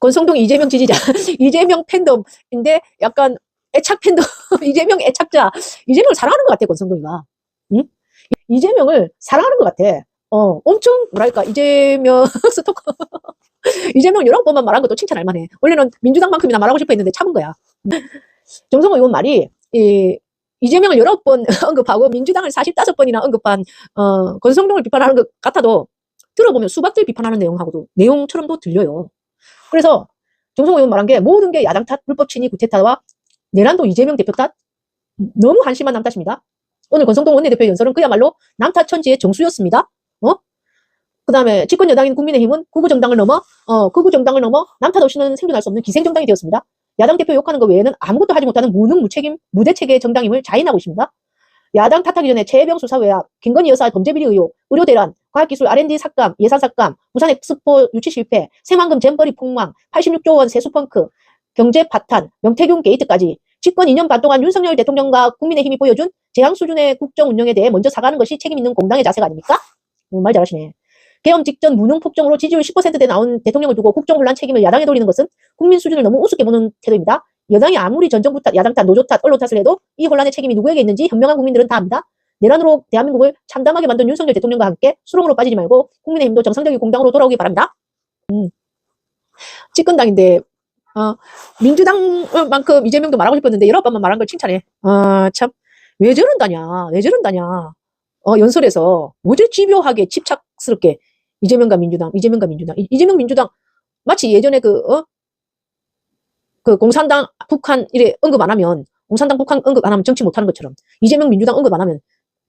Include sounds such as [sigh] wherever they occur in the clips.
권성동 이재명 지지자, [laughs] 이재명 팬덤인데 약간 애착 팬덤, [laughs] 이재명 애착자, 이재명을 사랑하는 것 같아, 권성동이가. 응? 이재명을 사랑하는 것 같아. 어, 엄청, 뭐랄까, 이재명 [laughs] 스토커. 이재명 여러 번만 말한 것도 칭찬할 만해. 원래는 민주당만큼이나 말하고 싶어 했는데 참은 거야. 정성호 의원 말이, 이, 이재명을 여러 번 언급하고 민주당을 45번이나 언급한, 어, 권성동을 비판하는 것 같아도 들어보면 수박들 비판하는 내용하고도, 내용처럼도 들려요. 그래서 정성호 의원 말한 게 모든 게 야당 탓, 불법 친위, 구태 탓과 내란도 이재명 대표 탓? 너무 한심한 남 탓입니다. 오늘 권성동 원내대표 연설은 그야말로 남탓 천지의 정수였습니다. 어? 그 다음에 집권 여당인 국민의힘은 구구 정당을 넘어, 어, 구구 정당을 넘어 남탓 없이는 생존할 수 없는 기생 정당이 되었습니다. 야당 대표 욕하는 것 외에는 아무것도 하지 못하는 무능, 무책임, 무대체계의 정당임을 자인하고 있습니다. 야당 탓하기 전에 최혜병 수사외압, 김건희 여사 범죄비리 의혹, 의료 대란, 과학기술 R&D 삭감, 예산 삭감, 부산 엑스포 유치 실패, 새만금 잼버리 폭망, 86조 원 세수 펑크, 경제 파탄, 명태균 게이트까지 집권 2년 반 동안 윤석열 대통령과 국민의힘이 보여준 재앙 수준의 국정 운영에 대해 먼저 사과하는 것이 책임 있는 공당의 자세가 아닙니까? 음, 말 잘하시네. 계엄 직전 무능 폭정으로 지지율 10%대 나온 대통령을 두고 국정 혼란 책임을 야당에 돌리는 것은 국민 수준을 너무 우습게 보는 태도입니다. 여당이 아무리 전 정부 탓, 야당 탓, 노조 탓, 언론 탓을 해도 이 혼란의 책임이 누구에게 있는지 현명한 국민들은 다 압니다. 내란으로 대한민국을 참담하게 만든 윤석열 대통령과 함께 수렁으로 빠지지 말고 국민의힘도 정상적인 공당으로 돌아오기 바랍니다. 음. 집권당인데 어, 민주당만큼 이재명도 말하고 싶었는데 여러 번만 말한 걸 칭찬해. 아, 참. 왜 저런다냐. 왜 저런다냐. 어, 연설에서 뭐지 집요하게 집착스럽게 이재명과 민주당, 이재명과 민주당, 이- 이재명 민주당 마치 예전에 그, 어? 그 공산당 북한 이래 언급 안 하면 공산당 북한 언급 안 하면 정치 못하는 것처럼 이재명 민주당 언급 안 하면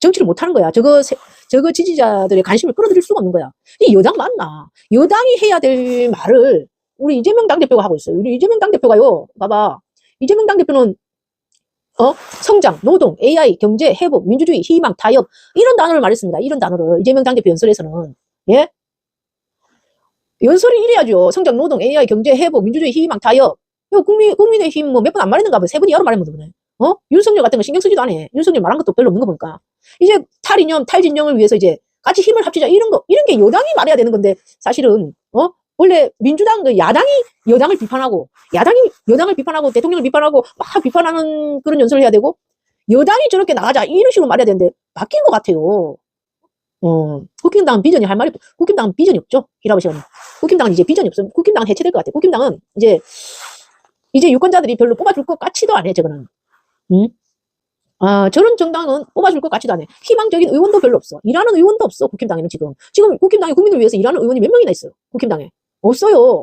정치를 못하는 거야. 저거 세- 저거 지지자들의 관심을 끌어들일 수가 없는 거야. 이 여당 맞나? 여당이 해야 될 말을 우리 이재명 당대표가 하고 있어요. 우리 이재명 당대표가요. 봐봐. 이재명 당대표는 어? 성장, 노동, AI, 경제, 회복, 민주주의, 희망, 타협 이런 단어를 말했습니다. 이런 단어를 이재명 당대표 연설에서는 예? 연설이 이래야죠. 성장, 노동, AI, 경제, 회복, 민주주의, 희망, 타협. 이거 국민 국민의힘 뭐 몇 번 안 말했는가 봐. 세 번이 여러 말했는데 보네. 어? 윤석열 같은 거 신경 쓰지도 않아. 윤석열 말한 것도 별로 없는 거 보니까. 이제 탈이념, 탈진영을 위해서 이제 같이 힘을 합치자 이런 거 이런 게 여당이 말해야 되는 건데 사실은 어 원래 민주당 그 야당이 여당을 비판하고 야당이 여당을 비판하고 대통령을 비판하고 막 비판하는 그런 연설을 해야 되고 여당이 저렇게 나가자 이런 식으로 말해야 되는데 바뀐 것 같아요. 어 국힘당은 비전이 할 말이 없- 국힘당은 비전이 없죠. 히라버시 언니. 국힘당은 이제 비전이 없어. 국힘당은 해체될 것 같아. 국힘당은 이제 이제 유권자들이 별로 뽑아줄 것 같지도 않아. 저거는. 응? 아, 저런 정당은 뽑아줄 것 같지도 않아. 희망적인 의원도 별로 없어. 일하는 의원도 없어. 국힘당에는 지금. 지금 국힘당이 국민을 위해서 일하는 의원이 몇 명이나 있어요. 국힘당에. 없어요.